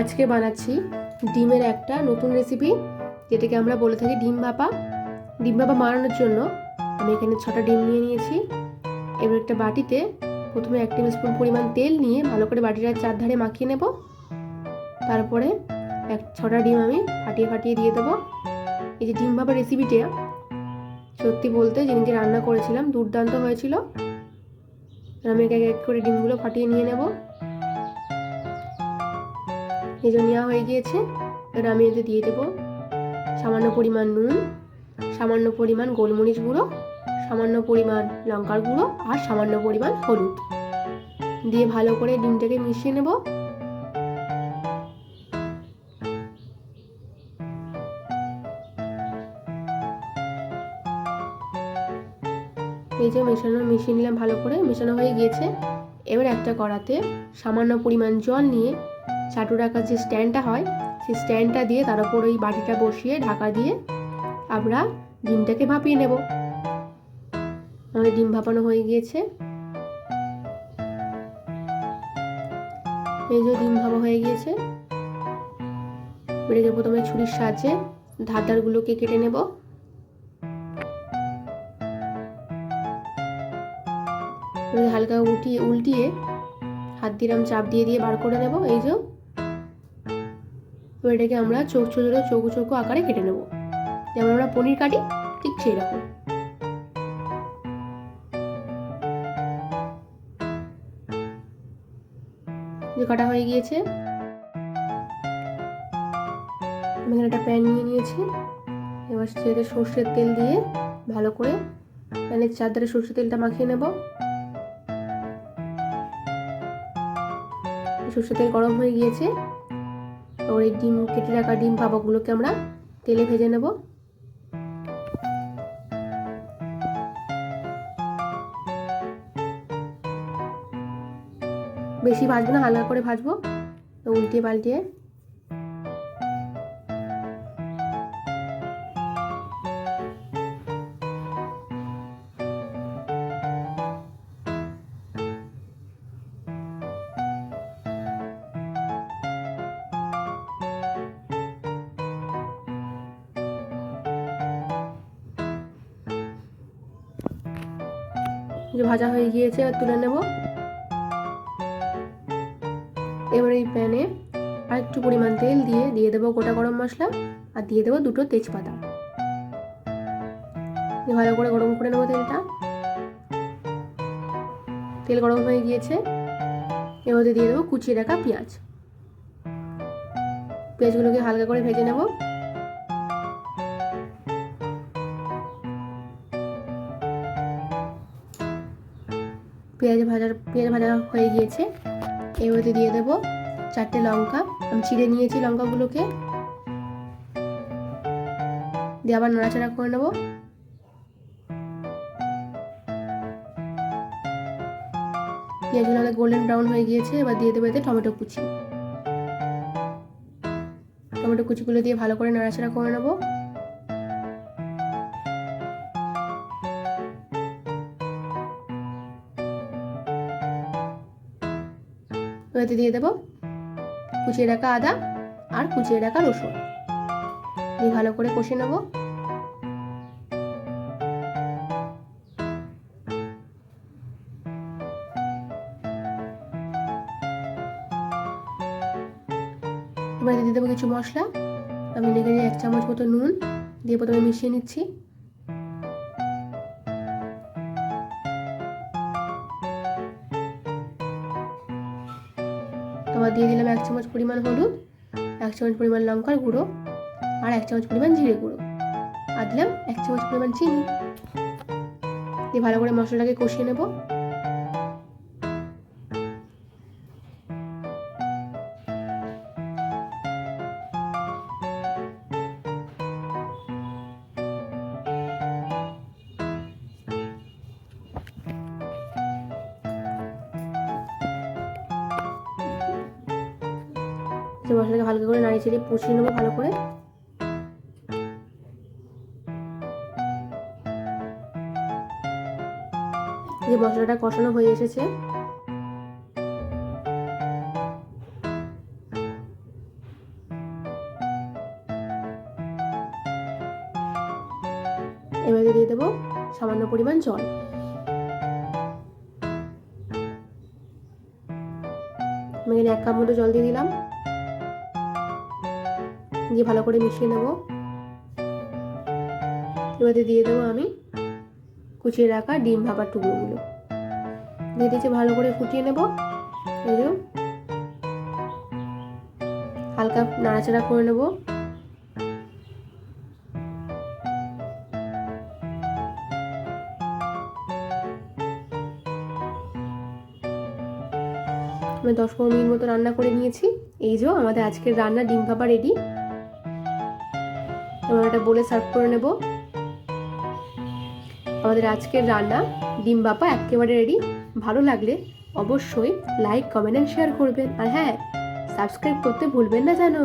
আজকে বানাচ্ছি ডিমের একটা নতুন রেসিপি যেটাকে আমরা বলে থাকি ডিম ভাপা। ডিম ভাপা বানানোর জন্য আমি এখানে ছটা ডিম নিয়ে নিয়েছি। এবার একটা বাটিতে প্রথমে এক টেবিল স্পুন পরিমাণ তেল নিয়ে ভালো করে বাটিটার চারধারে মাখিয়ে নেব। তারপরে এক ছটা ডিম আমি ফাটিয়ে ফাটিয়ে দিয়ে দেবো। এই যে ডিম ভাপা রেসিপিটা সত্যি বলতে যেদিনকে রান্না করেছিলাম, দুর্দান্ত হয়েছিল। আমি এক এক করে ডিমগুলো ফাটিয়ে নিয়ে নেব। যে নেওয়া হয়ে গিয়েছে। এবার আমি এতে দিয়ে দেবো সামান্য পরিমাণ নুন, সামান্য পরিমাণ গোলমরিচ গুঁড়ো, সামান্য পরিমাণ লঙ্কার গুঁড়ো আর সামান্য পরিমাণ হলুদ। দিয়ে ভালো করে ডিমটাকে মিশিয়ে নেব। এই যে মেশানো, মিশিয়ে নিলাম ভালো করে, মেশানো হয়ে গিয়েছে। এবার একটা কড়াতে সামান্য পরিমাণ জল নিয়ে চাটু রাখার যে স্ট্যান্ডটা হয়, সেই স্ট্যান্ডটা দিয়ে তার উপর ওই বাটিটা বসিয়ে ঢাকা দিয়ে আমরা ডিমটাকে ভাপিয়ে নেব। আমাদের ডিম ভাপানো হয়ে গিয়েছে। এই যে ডিম ভাপা হয়ে গিয়েছে। এটাকে প্রথমে ছুরির সাহায্যে ধার ধারগুলোকে কেটে নেব। হালকা উঠিয়ে উল্টিয়ে হাত দিলাম চাপ দিয়ে দিয়ে বার করে নেব। এই যে এবার এটাকে আমরা চোখ ছোটো ছোটো চৌকো চৌকো আকারে কেটে নেব। যেমন আমরা পনির কাটি, ঠিক সেই রকম। যে কাটা হয়ে গিয়েছে, আমি এখানে একটা প্যান নিয়ে নিয়েছি। এবার সেটাতে সর্ষের তেল দিয়ে ভালো করে প্যানের চারধারে সর্ষের তেলটা মাখিয়ে নেব। সর্ষের তেল গরম হয়ে গিয়েছে। ওর এই ডিম, কেটে রাখা ডিম পাবাগুলোকে আমরা তেলে ভেজে নেব। বেশি ভাজবো না, হালকা করে ভাজবো। উল্টিয়ে পাল্টিয়ে যে ভাজা হয়ে গিয়েছে তুলে নেব। এবার এই প্যানে আর একটু পরিমাণ তেল দিয়ে দিয়ে দেবো গোটা গরম মশলা আর দিয়ে দেবো দুটো তেজপাতা। ভালো করে গরম করে নেব তেলটা। তেল গরম হয়ে গিয়েছে। এবার দিয়ে দেবো কুচিয়ে রাখা পেঁয়াজ। পেঁয়াজগুলোকে হালকা করে ভেজে নেব। পেঁয়াজ ভাজার, পেঁয়াজ ভাজা হয়ে গিয়েছে। এবারে দিয়ে দেব চারটে লঙ্কা। আমি চিড়ে নিয়েছি লঙ্কাগুলোকে। দিয়ে আবার নাড়াচাড়া করে নেব। পেঁয়াজগুলো আমাদের গোল্ডেন ব্রাউন হয়ে গিয়েছে। এবার দিয়ে দেবো এতে টমেটো কুচি। টমেটো কুচিগুলো দিয়ে ভালো করে নাড়াচাড়া করে নেব। এতে দিয়ে দেবো। কুচিয়ে রাখা আদা আর কুচিয়ে রাখা রসুন। দিয়ে ভালো করে কষে নেব। এবার দিয়ে দেবো কিছু মশলা। আমি লেগে এক চামচ মতো নুন। দিয়ে প্রথমে মিশিয়ে নিচ্ছি। তোমার দিয়ে দিলাম এক চামচ পরিমাণ হলুদ, এক চামচ পরিমাণ লঙ্কার গুঁড়ো আর এক চামচ পরিমাণ জিরে গুঁড়ো। আর দিলাম এক চামচ পরিমাণ চিনি। দিয়ে ভালো করে মশলাটাকে কষিয়ে নেব। সে মশলাকে হালকা করে নাড়িয়ে ছেড়ে পুষিয়ে নেব ভালো করে। যে মশলাটা কষানো হয়ে এসেছে। এবারে দিয়ে দেবো সামান্য পরিমাণ জল। আমি এক কাপ মতো জল দিয়ে দিলাম। দিয়ে ভালো করে মিশিয়ে নেব। এবারে দিয়ে দেবো আমি কুচিয়ে রাখা ডিম ভাপার টুকরোগুলো। দিয়ে দিয়েছি ভালো করে ফুটিয়ে নেব। যে হালকা নাড়াচাড়া করে নেব। আমি দশ পনেরো মিনিট মতো রান্না করে নিয়েছি। এই যে আমাদের আজকের রান্না ডিম ভাপা রেডি। এবার এটা বলে সার্ভ করে নেব। আমাদের আজকের রান্না ডিম বাপা একেবারে রেডি ভালো লাগলে অবশ্যই লাইক কমেন্ট অ্যান্ড শেয়ার করবেন। আর হ্যাঁ সাবস্ক্রাইব করতে ভুলবেন না জানো